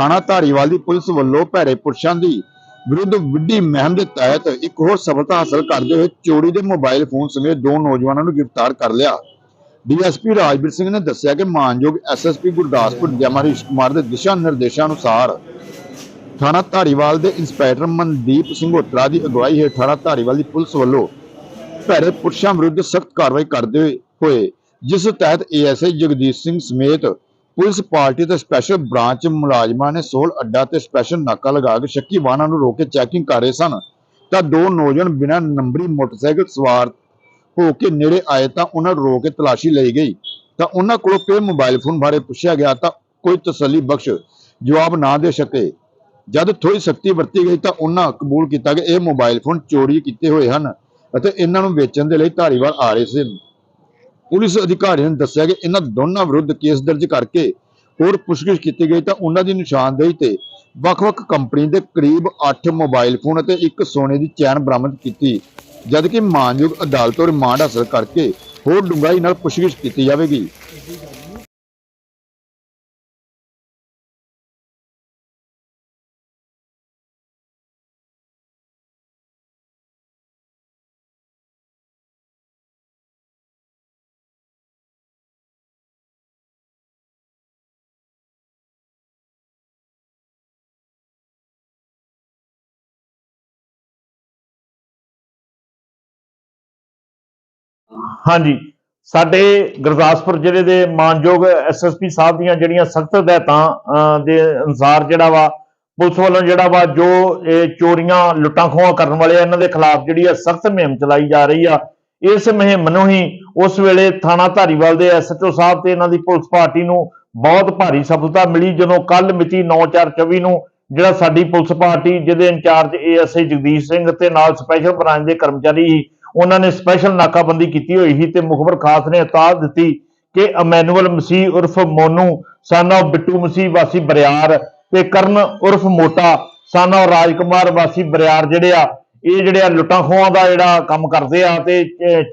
ਥਾਣਾ ਧਾਰੀਵਾਲ ਦੀ ਪੁਲਿਸ ਵੱਲੋਂ ਭੈੜੇ ਪੁਰਸ਼ਾਂ ਦੀ ਵਿਰੁੱਧ ਵੱਡੀ ਮੁਹਿੰਮ ਦੇ ਤਹਿਤ ਇੱਕ ਹੋਰ ਸਫਲਤਾ ਹਾਸਲ ਕਰਦੇ ਹੋਏ ਚੋਰੀ ਦੇ ਮੋਬਾਈਲ ਫੋਨ ਸਮੇਤ ਦੋ ਨੌਜਵਾਨਾਂ ਨੂੰ ਗ੍ਰਿਫਤਾਰ ਕਰ ਲਿਆ। ਡੀਐਸਪੀ ਰਾਜਵੀਰ ਸਿੰਘ ਨੇ ਦੱਸਿਆ ਕਿ ਮਾਨਯੋਗ ਐਸਐਸਪੀ ਗੁਰਦਾਸਪੁਰ ਜਮਾ ਕੁਮਾਰ ਦੇ ਦਿਸ਼ਾ ਨਿਰਦੇਸ਼ਾਂ ਅਨੁਸਾਰ ਥਾਣਾ ਧਾਰੀਵਾਲ ਦੇ ਇੰਸਪੈਕਟਰ ਮਨਦੀਪ ਸਿੰਘ ਦੀ ਅਗਵਾਈ ਹੇਠ ਥਾਣਾ ਧਾਰੀਵਾਲ ਦੀ ਪੁਲਿਸ ਵੱਲੋਂ ਭੈੜੇ ਪੁਰਸ਼ਾਂ ਵਿਰੁੱਧ ਸਖਤ ਕਾਰਵਾਈ ਕਰਦੇ ਹੋਏ, ਜਿਸ ਤਹਿਤ ਏਐਸਆਈ ਜਗਦੀਸ਼ ਸਿੰਘ ਸਮੇਤ ਪੁਲਿਸ ਪਾਰਟੀ ਤੇ ਸਪੈਸ਼ਲ ਬ੍ਰਾਂਚ ਮੁਲਾਜ਼ਮਾਂ ਨੇ ਸੋਲ ਅੱਡਾ ਤੇ ਸਪੈਸ਼ਲ ਨਾਕਾ ਲਗਾ ਕੇ ਸ਼ੱਕੀ ਵਾਹਨਾਂ ਨੂੰ ਰੋਕ ਕੇ ਚੈਕਿੰਗ ਕਰ ਰਹੇ ਸਨ। ਤਾਂ ਦੋ ਨੌਜਵਾਨ ਬਿਨਾਂ ਨੰਬਰੀ ਮੋਟਰਸਾਈਕਲ ਸਵਾਰ ਹੋ ਕੇ ਨੇੜੇ ਆਏ ਤਾਂ ਉਹਨਾਂ ਨੂੰ ਰੋਕ ਕੇ ਤਲਾਸ਼ੀ ਲਈ ਗਈ। ਤਾਂ ਉਹਨਾਂ ਕੋਲੋਂ ਪੇ ਮੋਬਾਈਲ ਫੋਨ ਬਾਰੇ ਪੁੱਛਿਆ ਗਿਆ ਤਾਂ ਕੋਈ ਤਸੱਲੀ ਬਖਸ਼ ਜਵਾਬ ਨਾ ਦੇ ਸਕੇ। ਜਦ ਥੋੜੀ ਸਖਤੀ ਵਰਤੀ ਗਈ ਤਾਂ ਉਹਨਾਂ ਕਬੂਲ ਕੀਤਾ ਕਿ ਇਹ ਮੋਬਾਈਲ ਫੋਨ ਚੋਰੀ ਕੀਤੇ ਹੋਏ ਹਨ ਅਤੇ ਇਹਨਾਂ ਨੂੰ ਵੇਚਣ ਦੇ ਲਈ ਧਾਰੀਵਾਲ ਆ ਰਹੇ ਸਨ। ਪੁਲਿਸ ਅਧਿਕਾਰੀਆਂ ਨੇ ਦੱਸਿਆ ਕਿ ਇਹਨਾਂ ਦੋਨਾਂ ਵਿਰੁੱਧ ਕੇਸ ਦਰਜ ਕਰਕੇ ਹੋਰ ਪੁੱਛਗਿੱਛ ਕੀਤੀ ਗਈ ਤਾਂ ਉਹਨਾਂ ਦੀ ਨਿਸ਼ਾਨਦੇਹੀ ਤੇ ਵੱਖ-ਵੱਖ ਕੰਪਨੀ ਦੇ ਕਰੀਬ 8 ਮੋਬਾਈਲ ਫੋਨ ਅਤੇ ਇੱਕ ਸੋਨੇ ਦੀ ਚੈਨ ਬਰਾਮਦ ਕੀਤੀ, ਜਦਕਿ ਮਾਨਯੋਗ ਅਦਾਲਤ ਤੋਂ ਰਿਮਾਂਡ ਹਾਸਲ ਕਰਕੇ ਹੋਰ ਡੂੰਘਾਈ ਨਾਲ ਪੁੱਛਗਿੱਛ ਕੀਤੀ ਜਾਵੇਗੀ। ਹਾਂਜੀ ਸਾਡੇ ਗੁਰਦਾਸਪੁਰ ਜ਼ਿਲ੍ਹੇ ਦੇ ਮਾਨਯੋਗ ਐਸਐਸਪੀ ਸਾਹਿਬ ਦੀਆਂ ਜਿਹੜੀਆਂ ਸਖਤ ਹਦਾਇਤਾਂ ਅਹ, ਦੇ ਅਨੁਸਾਰ ਜਿਹੜਾ ਵਾ ਪੁਲਿਸ ਵੱਲੋਂ ਜਿਹੜਾ ਵਾ ਜੋ ਇਹ ਚੋਰੀਆਂ ਲੁੱਟਾਂ ਖੋਹਾਂ ਕਰਨ ਵਾਲੇ ਆ ਇਹਨਾਂ ਦੇ ਖਿਲਾਫ ਜਿਹੜੀ ਆ ਸਖਤ ਮੁਹਿੰਮ ਚਲਾਈ ਜਾ ਰਹੀ ਆ। ਇਸ ਮੁਹਿੰਮ ਨੂੰ ਹੀ ਉਸ ਵੇਲੇ ਥਾਣਾ ਧਾਰੀਵਾਲ ਦੇ ਐਸਐਚਓ ਸਾਹਿਬ ਤੇ ਇਹਨਾਂ ਦੀ ਪੁਲਿਸ ਪਾਰਟੀ ਨੂੰ ਬਹੁਤ ਭਾਰੀ ਸਫਲਤਾ ਮਿਲੀ ਜਦੋਂ ਕੱਲ ਮਿਤੀ 9/4/24 ਨੂੰ ਜਿਹੜਾ ਸਾਡੀ ਪੁਲਿਸ ਪਾਰਟੀ ਜਿਹਦੇ ਇੰਚਾਰਜ ਏਐਸਆਈ ਜਗਦੀਸ਼ ਸਿੰਘ ਤੇ ਨਾਲ ਸਪੈਸ਼ਲ ਬ੍ਰਾਂਚ ਦੇ ਕਰਮਚਾਰੀ ਸੀ ਉਹਨਾਂ ਨੇ ਸਪੈਸ਼ਲ ਨਾਕਾਬੰਦੀ ਕੀਤੀ ਹੋਈ ਸੀ ਤੇ ਮੁਖਬਰ ਖਾਸ ਨੇ ਇਤਾਦ ਦਿੱਤੀ ਕਿ ਅਮੈਨੂਅਲ ਮਸੀਹ ਉਰਫ ਮੋਨੂ ਸਾਨਾ ਬਿੱਟੂ ਮਸੀਹ ਵਾਸੀ ਬਰਿਆਰ ਤੇ ਕਰਨ ਉਰਫ ਮੋਟਾ ਸਾਨਾ ਰਾਜਕੁਮਾਰ ਵਾਸੀ ਬਰਿਆਰ ਜਿਹੜੇ ਆ, ਇਹ ਜਿਹੜੇ ਆ ਲੁੱਟਾਂ ਖੋਹਾਂ ਦਾ ਜਿਹੜਾ ਕੰਮ ਕਰਦੇ ਆ ਤੇ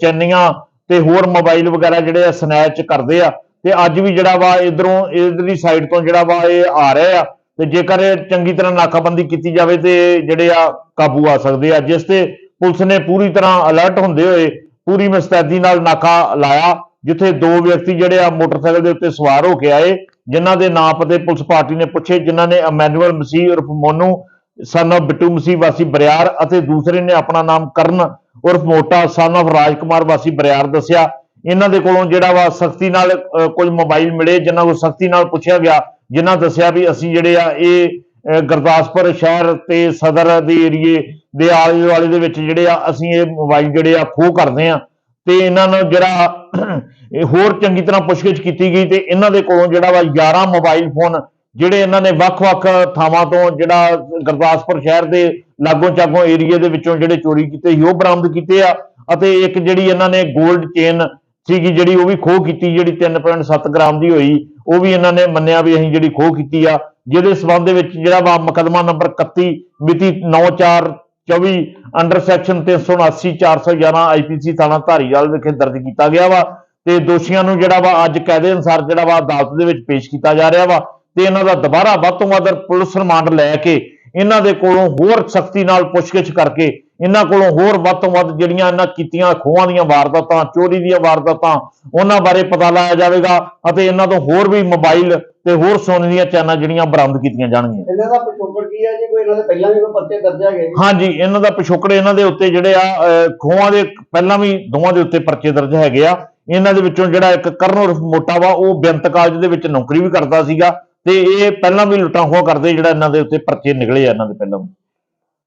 ਚੈਨੀਆਂ ਤੇ ਹੋਰ ਮੋਬਾਈਲ ਵਗੈਰਾ ਜਿਹੜੇ ਆ ਸਨੈਚ ਕਰਦੇ ਆ ਤੇ ਅੱਜ ਵੀ ਜਿਹੜਾ ਵਾ ਇਧਰੋਂ, ਇਧਰਲੀ ਸਾਈਡ ਤੋਂ ਜਿਹੜਾ ਵਾ ਇਹ ਆ ਰਹੇ ਆ ਤੇ ਜੇਕਰ ਚੰਗੀ ਤਰ੍ਹਾਂ ਨਾਕਾਬੰਦੀ ਕੀਤੀ ਜਾਵੇ ਤੇ ਇਹ ਜਿਹੜੇ ਆ ਕਾਬੂ ਆ ਸਕਦੇ ਆ, ਜਿਸ ਤੇ ਪੁਲਿਸ ਨੇ ਪੂਰੀ ਤਰ੍ਹਾਂ ਅਲਰਟ ਹੁੰਦੇ ਹੋਏ ਪੂਰੀ ਮਸਤੈਦੀ ਨਾਲ ਨਾਕਾ ਲਾਇਆ ਜਿੱਥੇ ਦੋ ਵਿਅਕਤੀ ਜਿਹੜੇ ਆ ਮੋਟਰਸਾਈਕਲ ਦੇ ਉੱਤੇ ਸਵਾਰ ਹੋ ਕੇ ਆਏ ਜਿਨ੍ਹਾਂ ਦੇ ਨਾਂ ਪਤੇ ਪੁਲਿਸ ਪਾਰਟੀ ਨੇ ਪੁੱਛੇ ਜਿਨ੍ਹਾਂ ਨੇ ਅਮੈਨੂਅਲ ਮਸੀਹ ਉਰਫ ਮੋਨੂ ਸਨ ਆਫ ਬਿੱਟੂ ਮਸੀਹ ਵਾਸੀ ਬਰਿਆਰ ਅਤੇ ਦੂਸਰੇ ਨੇ ਆਪਣਾ ਨਾਮ ਕਰਨ ਉਰਫ ਮੋਟਾ ਸਨ of ਰਾਜਕੁਮਾਰ ਵਾਸੀ ਬਰਿਆਰ ਦੱਸਿਆ। ਇਹਨਾਂ ਦੇ ਕੋਲੋਂ ਜਿਹੜਾ ਵਾ ਸਖਤੀ ਨਾਲ ਅਹ, ਕੁਝ ਮੋਬਾਈਲ ਮਿਲੇ ਜਿਨ੍ਹਾਂ ਕੋਲ ਸਖਤੀ ਨਾਲ ਪੁੱਛਿਆ ਗਿਆ ਜਿਨ੍ਹਾਂ ਦੱਸਿਆ ਵੀ ਅਸੀਂ ਜਿਹੜੇ ਆ ਇਹ ਗੁਰਦਾਸਪੁਰ ਸ਼ਹਿਰ ਤੇ ਸਦਰ ਦੇ ਏਰੀਏ ਦੇ ਆਲੇ ਦੁਆਲੇ ਦੇ ਵਿੱਚ ਜਿਹੜੇ ਆ, ਅਸੀਂ ਇਹ ਮੋਬਾਈਲ ਜਿਹੜੇ ਆ, ਖੋਹ ਕਰਦੇ ਆ ਤੇ ਇਹਨਾਂ ਨੂੰ ਜਿਹੜਾ ਹੋਰ ਚੰਗੀ ਤਰ੍ਹਾਂ ਪੁੱਛਗਿੱਛ ਕੀਤੀ ਗਈ ਤੇ ਇਹਨਾਂ ਦੇ ਕੋਲੋਂ ਜਿਹੜਾ ਵਾ 11 ਮੋਬਾਈਲ ਫੋਨ ਜਿਹੜੇ ਇਹਨਾਂ ਨੇ ਵੱਖ-ਵੱਖ ਥਾਵਾਂ ਤੋਂ ਜਿਹੜਾ ਗੁਰਦਾਸਪੁਰ ਸ਼ਹਿਰ ਦੇ ਲਾਗੋਂ ਚਾਗੋਂ ਏਰੀਏ ਦੇ ਵਿੱਚੋਂ ਜਿਹੜੇ ਚੋਰੀ ਕੀਤੇ ਸੀ, ਉਹ ਬਰਾਮਦ ਕੀਤੇ ਆ ਅਤੇ ਇੱਕ ਜਿਹੜੀ ਇਹਨਾਂ ਨੇ 골ਡ ਚੇਨ ਸੀਗੀ ਜਿਹੜੀ ਉਹ ਵੀ ਖੋਹ ਕੀਤੀ, ਜਿਹੜੀ 3.7 ਗ੍ਰਾਮ ਦੀ ਹੋਈ, ਉਹ ਵੀ ਇਹਨਾਂ ਨੇ ਮੰਨਿਆ ਵੀ ਅਸੀਂ ਜਿਹੜੀ ਖੋਹ ਕੀਤੀ ਆ, ਜਿਹਦੇ ਸਬੰਧ ਦੇ ਵਿੱਚ ਜਿਹੜਾ ਵਾ ਮੁਕੱਦਮਾ ਨੰਬਰ 31 ਮਿਤੀ 9424 ਅੰਡਰ ਸੈਕਸ਼ਨ 379 411 ਆਈਪੀਸੀ ਥਾਣਾ ਧਾਰੀਵਾਲ ਵਿਖੇ ਦਰਜ ਕੀਤਾ ਗਿਆ ਵਾ ਤੇ ਦੋਸ਼ੀਆਂ ਨੂੰ ਜਿਹੜਾ ਵਾ ਅੱਜ ਕਾਇਦੇ ਅਨੁਸਾਰ ਜਿਹੜਾ ਵਾ ਅਦਾਲਤ ਦੇ ਵਿੱਚ ਪੇਸ਼ ਕੀਤਾ ਜਾ ਰਿਹਾ ਵਾ ਤੇ ਇਹਨਾਂ ਦਾ ਦੁਬਾਰਾ ਵੱਧ ਤੋਂ ਵੱਧ ਪੁਲਿਸ ਰਿਮਾਂਡ ਲੈ ਕੇ ਇਹਨਾਂ ਦੇ ਕੋਲੋਂ ਹੋਰ ਸਖਤੀ ਨਾਲ ਪੁੱਛਗਿੱਛ ਕਰਕੇ ਇਹਨਾਂ ਕੋਲੋਂ ਹੋਰ ਵੱਧ ਤੋਂ ਵੱਧ ਜਿਹੜੀਆਂ ਇਹਨਾਂ ਕੀਤੀਆਂ ਖੋਹਾਂ ਦੀਆਂ ਵਾਰਦਾਤਾਂ ਚੋਰੀ ਦੀਆਂ ਵਾਰਦਾਤਾਂ ਉਹਨਾਂ ਬਾਰੇ ਪਤਾ ਲਾਇਆ ਜਾਵੇਗਾ ਅਤੇ ਇਹਨਾਂ ਤੋਂ ਹੋਰ ਵੀ ਮੋਬਾਈਲ ਤੇ ਹੋਰ ਸੋਨੇ ਦੀਆਂ ਚੈਨਾਂ ਜਿਹੜੀਆਂ ਬਰਾਮਦ ਕੀਤੀਆਂ ਜਾਣਗੀਆਂ। ਇਹਨਾਂ ਦਾ ਪਿਛੋਕੜ ਕੀ ਹੈ ਜੀ? ਕੋਈ ਇਹਨਾਂ ਦੇ ਪਹਿਲਾਂ ਵੀ ਕੋਈ ਪਰਚੇ ਦਰਜ ਹੈਗੇ ਜੀ? ਹਾਂਜੀ ਇਹਨਾਂ ਦਾ ਪਿਛੋਕੜ ਇਹਨਾਂ ਦੇ ਉੱਤੇ ਜਿਹੜੇ ਆ ਖੋਹਾਂ ਦੇ ਪਹਿਲਾਂ ਵੀ ਦੋਵਾਂ ਦੇ ਉੱਤੇ ਪਰਚੇ ਦਰਜ ਹੈਗੇ ਆ। ਇਹਨਾਂ ਦੇ ਵਿੱਚੋਂ ਜਿਹੜਾ ਇੱਕ ਕਰਨ ਉਰਫ ਮੋਟਾ ਵਾ ਉਹ ਬੇਅੰਤ ਕਾਲਜ ਦੇ ਵਿੱਚ ਨੌਕਰੀ ਵੀ ਕਰਦਾ ਸੀਗਾ। ਤੇ ਇਹ ਪਹਿਲਾਂ ਵੀ ਲੁੱਟਾਂ ਖੋਹਾਂ ਕਰਦੇ ਜਿਹੜਾ ਇਹਨਾਂ ਦੇ ਉੱਤੇ ਪਰਚੇ ਨਿਕਲੇ ਆ ਇਹਨਾਂ ਦੇ ਪਹਿਲਾਂ ਵੀ।